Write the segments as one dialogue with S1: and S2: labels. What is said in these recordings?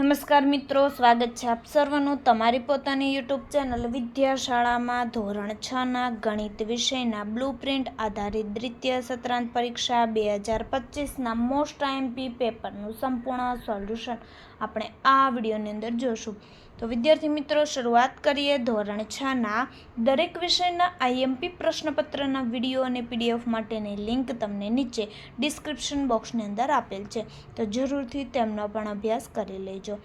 S1: નમસ્કાર મિત્રો, સ્વાગત છે આપ સર્વનું તમારી પોતાની યુટ્યુબ ચેનલ વિદ્યાશાળામાં ધોરણ છના ગણિત વિષયના બ્લુ પ્રિન્ટ આધારિત દ્વિતીય સત્રાંત પરીક્ષા બે હજાર પચીસના મોસ્ટ આઈએમપી પેપરનું સંપૂર્ણ સોલ્યુશન આપણે આ વિડીયોની અંદર જોશું. તો વિદ્યાર્થી મિત્રો, શરૂઆત કરીએ ધોરણ છના દરેક વિષયના આઈએમપી પ્રશ્નપત્રના વીડિયો અને પીડીએફ માટેની લિંક તમને નીચે ડિસ્ક્રિપ્શન બોક્સની અંદર આપેલ છે. તો જરૂરથી તેમનો પણ અભ્યાસ કરી લેજો.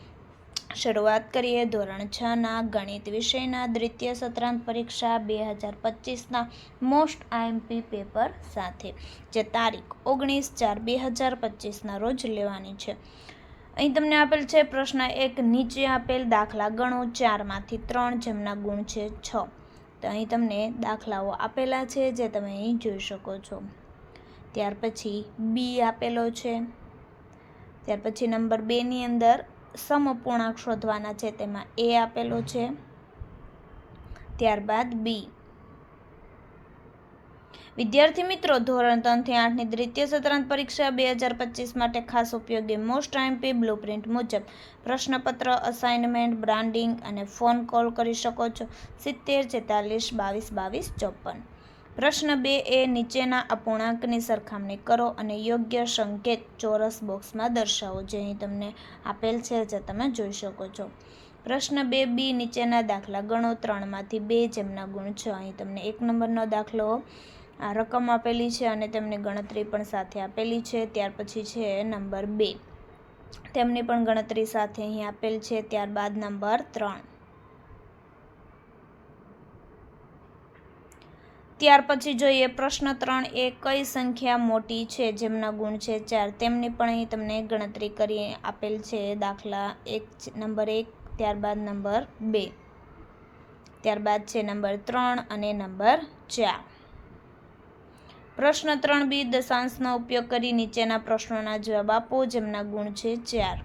S1: શરૂઆત કરીએ ધોરણ છના ગણિત વિષયના દ્વિતીય સત્રાંત પરીક્ષા બે હજાર પચીસના મોસ્ટ આઈએમપી પેપર સાથે. જે તારીખ ઓગણીસ ચાર બે હજાર પચીસના રોજ લેવાની છે. અહીં તમને આપેલ છે પ્રશ્ન એક, નીચે આપેલ દાખલા ગણો ચારમાંથી ત્રણ, જેમના ગુણ છે છ. તો અહીં તમને દાખલાઓ આપેલા છે જે તમે અહીં જોઈ શકો છો. ત્યાર પછી બી આપેલો છે. ત્યાર પછી નંબર બેની અંદર સમઅપૂર્ણાંક શોધવાના છે, તેમાં એ આપેલો છે. ત્યારબાદ બી વિદ્યાર્થી મિત્રો, ધોરણ ત્રણથી આઠની દ્વિતીય સત્રાંત પરીક્ષા બે હજાર પચીસ માટે ખાસ ઉપયોગી મોસ્ટ આઈએમપી બ્લુપ્રિન્ટ મુજબ પ્રશ્નપત્ર અસાઇનમેન્ટ બ્રાન્ડિંગ અને ફોન કોલ કરી શકો છો. સિત્તેર, છેતાલીસ, બાવીસ બાવીસ, ચોપન. પ્રશ્ન બે એ, નીચેના અપૂર્ણાંકની સરખામણી કરો અને યોગ્ય સંકેત ચોરસ બોક્સમાં દર્શાવો જે અહીં તમને આપેલ છે જે તમે જોઈ શકો છો. પ્રશ્ન બે બી, નીચેના દાખલા ગણો ત્રણમાંથી બે જેમના ગુણ છે. અહીં તમને એક નંબરનો દાખલો આ રકમ આપેલી છે અને તેમની ગણતરી પણ સાથે આપેલી છે. ત્યાર પછી છે નંબર બે. તેમની પણ ગણતરી સાથે અહીં આપેલ છે. ત્યારબાદ નંબર ત્રણ. ત્યાર પછી જોઈએ પ્રશ્ન ત્રણ એ કઈ સંખ્યા મોટી છે, જેમના ગુણ છે ચાર. તેમની પણ અહીં તમને ગણતરી કરી આપેલ છે. દાખલા એક નંબર એક, ત્યારબાદ નંબર બે. ત્યારબાદ છે નંબર ત્રણ અને નંબર ચાર. પ્રશ્ન ત્રણ બી દશાંશનો ઉપયોગ કરી નીચેના પ્રશ્નોના જવાબ આપો, જેમના ગુણ છે ચાર.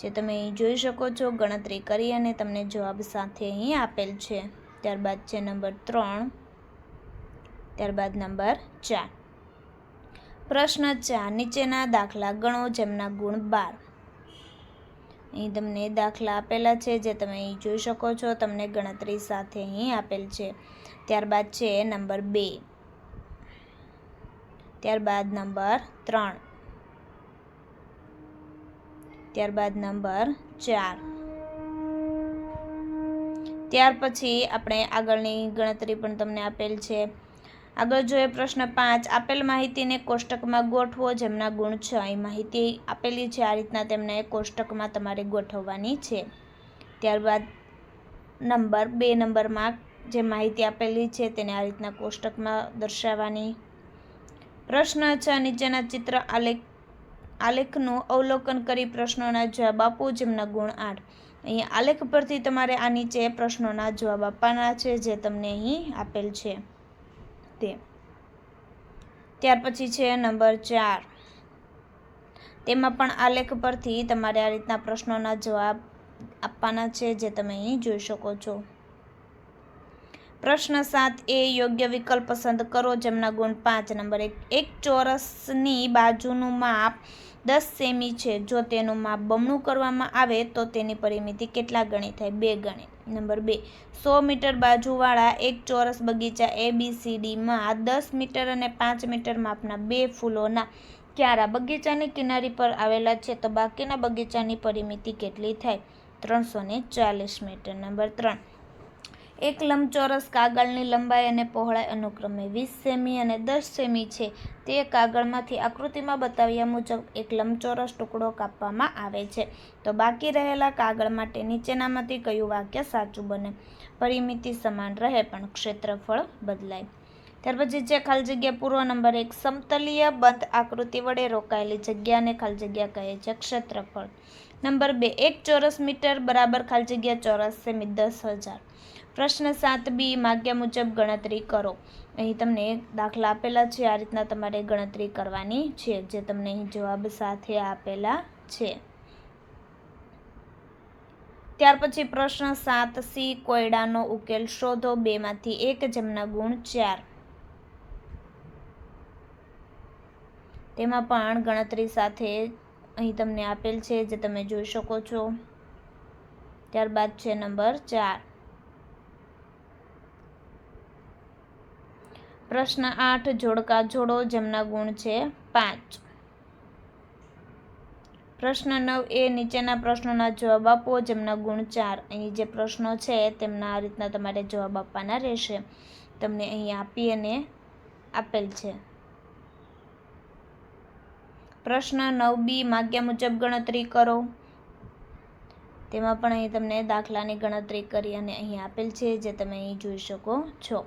S1: જે તમે અહીં જોઈ શકો છો, ગણતરી કરી અને તમને જવાબ સાથે અહીં આપેલ છે. ત્યારબાદ છે નંબર ત્રણ. ત્યારબાદ નંબર ચાર. પ્રશ્ન ચાર, નીચેના દાખલા ગણો, જેમના ગુણ બાર. અહીં તમને દાખલા આપેલા છે, જે તમે અહીં જોઈ શકો છો, તમને ગણતરી સાથે અહીં આપેલ છે. ત્યારબાદ છે નંબર બે. ત્યારબાદ નંબર ત્રણ. ત્યારબાદ નંબર ચાર. ત્યાર પછી આપણે આગળની ગણતરી પણ તમને આપેલ છે. આગળ જોઈએ પ્રશ્ન પાંચ. આપેલ માહિતીને કોષ્ટકમાં ગોઠવો જેમના ગુણ છે. અહીં માહિતી આપેલી છે. આ રીતના તેમને કોષ્ટકમાં તમારે ગોઠવવાની છે. ત્યારબાદ નંબર બે નંબરમાં જે માહિતી આપેલી છે તેને આ રીતના કોષ્ટકમાં દર્શાવવાની પ્રશ્ન છે. નીચેના ચિત્ર આલેખ, આલેખનું અવલોકન કરી પ્રશ્નોના જવાબ આપો, જેમના ગુણ આઠ. અહીં આલેખ પરથી તમારે આ નીચે પ્રશ્નોના જવાબ આપવાના છે, જે તમને અહીં આપેલ છે. તે. ત્યાર પછી છે નંબર ચાર. તેમાં પણ આલેખ પરથી તમારે આ રીતના પ્રશ્નોના જવાબ આપવાના છે, જે તમે અહીં જોઈ શકો છો. પ્રશ્ન સાત, એ યોગ્ય વિકલ્પ પસંદ કરો જેમના ગુણ પાંચ. નંબર એક એક ચોરસની બાજુનું માપ દસ સેમી છે. જો તેનું માપ બમણું કરવામાં આવે, તો તેની પરિમિતિ કેટલા ગણી થાય? બે ગણી. નંબર બે, સો મીટર બાજુવાળા એક ચોરસ બગીચા એ બી સી ડીમાં દસ મીટર અને પાંચ મીટર માપના બે ફૂલોના ક્યારા બગીચાની કિનારી પર આવેલા છે, તો બાકીના બગીચાની પરિમિતિ કેટલી થાય? ત્રણસો ચાલીસ મીટર. નંબર ત્રણ એક લંબચોરસ કાગળની લંબાઈ અને પહોળાઈ અનુક્રમે વીસ સેમી અને દસ સેમી છે. તે કાગળમાંથી આકૃતિમાં બતાવ્યા મુજબ એક લંબચોરસ ટુકડો કાપવામાં આવે છે. તો બાકી રહેલા કાગળ માટે નીચેનામાંથી કયું વાક્ય સાચું બને? પરિમિતિ સમાન રહે પણ ક્ષેત્રફળ બદલાય. ત્યાર પછી છે ખાલી જગ્યા પૂર્વ નંબર એક સમતલીય બંધ આકૃતિ વડે રોકાયેલી જગ્યાને ખાલી જગ્યા કહે છે ક્ષેત્રફળ. નંબર બે, એક ચોરસ મીટર બરાબર ખાલી જગ્યા ચોરસ સેમી દસ હજાર. પ્રશ્ન સાત બી, માગ્યા મુજબ ગણતરી કરો. અહીં તમને દાખલા આપેલા છે. આ રીતના તમારે ગણતરી કરવાની છે, જે તમને અહીં જવાબ સાથે આપેલા છે. ત્યાર પછી પ્રશ્ન સાત સી, કોયડાનો ઉકેલ શોધો. બેમાંથી એક જેમના ગુણ ચાર. તેમાં પણ ગણતરી સાથે અહીં તમને આપેલ છે, જે તમે જોઈ શકો છો. ત્યારબાદ છે નંબર ચાર. પ્રશ્ન આઠ, જોડકા જોડો જેમના ગુણ છે પાંચ. પ્રશ્ન નવ, એ નીચેના પ્રશ્નોના જવાબ આપો જેમના ગુણ ચાર. અહીં જે પ્રશ્નો છે તેમના આ રીતના તમારે જવાબ આપવાના રહેશે. તમને અહીં આપી અને આપેલ છે. પ્રશ્ન નવ બી, માગ્યા મુજબ ગણતરી કરો. તેમાં પણ અહીં તમને દાખલાની ગણતરી કરી અને અહીં આપેલ છે જે તમે અહીં જોઈ શકો છો.